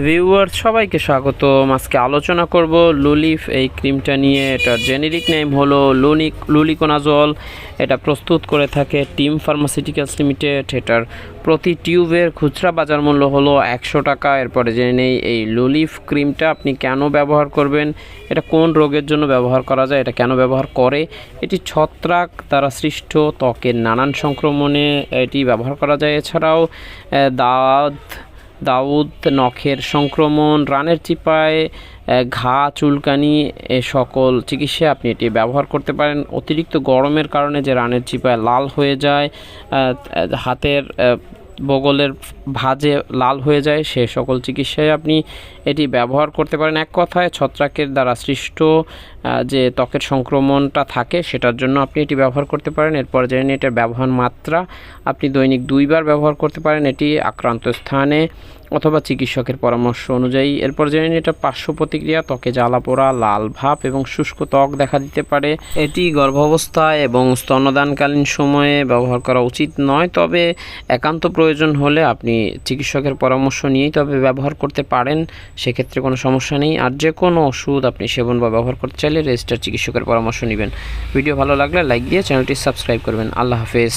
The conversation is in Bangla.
ভিউয়ার সবাইকে স্বাগত আজকে আলোচনা করব লুলিফ, এই ক্রিমটা নিয়ে। এটার জেনেরিক নেম হলো লুনিক লুলিকোনাজল। এটা প্রস্তুত করে থাকে টিম ফার্মাসিউটিক্যালস লিমিটেড। এটার প্রতি টিউবের খুচরা বাজার মূল্য হলো একশো টাকা। এরপরে জেনে নেই, এই লুলিফ ক্রিমটা আপনি কেন ব্যবহার করবেন? এটা কোন রোগের জন্য ব্যবহার করা যায়? এটা কেন ব্যবহার করে? এটি ছত্রাক দ্বারা সৃষ্ট ত্বকের নানান সংক্রমণে এটি ব্যবহার করা যায়। এছাড়াও দাঁত দাউদ নখের সংক্রমণ, রানের চিপায় ঘা, চুলকানি, এ সকল চিকিৎসায় আপনি এটি ব্যবহার করতে পারেন। অতিরিক্ত গরমের কারণে যে রানের চিপায় লাল হয়ে যায় হাতের বগলের ভাঁজে লাল হয়ে যায়, সে সকল চিকিৎসায় আপনি এটি ব্যবহার করতে পারেন। এক কথায়, ছত্রাকের দ্বারা সৃষ্ট যে ত্বকের সংক্রমণটা থাকে, সেটার জন্য আপনি এটি ব্যবহার করতে পারেন। এরপর জেনে নিন এটার ব্যবহার মাত্রা। আপনি দৈনিক দুইবার ব্যবহার করতে পারেন এটি আক্রান্ত স্থানে অথবা চিকিৎসকের পরামর্শ অনুযায়ী। এরপর জেনে নিন এটা পার্শ্ব প্রতিক্রিয়া, ত্বকে জ্বালা পোড়া, লাল ভাব এবং শুষ্ক ত্বক দেখা দিতে পারে। এটি গর্ভাবস্থায় এবং স্তন্যদানকালীন সময়ে ব্যবহার করা উচিত নয়, তবে একান্ত প্রয়োজন হলে আপনি চিকিৎসকের পরামর্শ নিয়েই তবে ব্যবহার করতে পারেন, সেক্ষেত্রে কোনো সমস্যা নেই। আর যে কোনো ওষুধ আপনি সেবন বা ব্যবহার করতে চাইলে রেজিস্টার চিকিৎসকের পরামর্শ নেবেন। ভিডিও ভালো লাগলে লাইক দিয়ে চ্যানেলটি সাবস্ক্রাইব করবেন। আল্লাহ হাফেজ।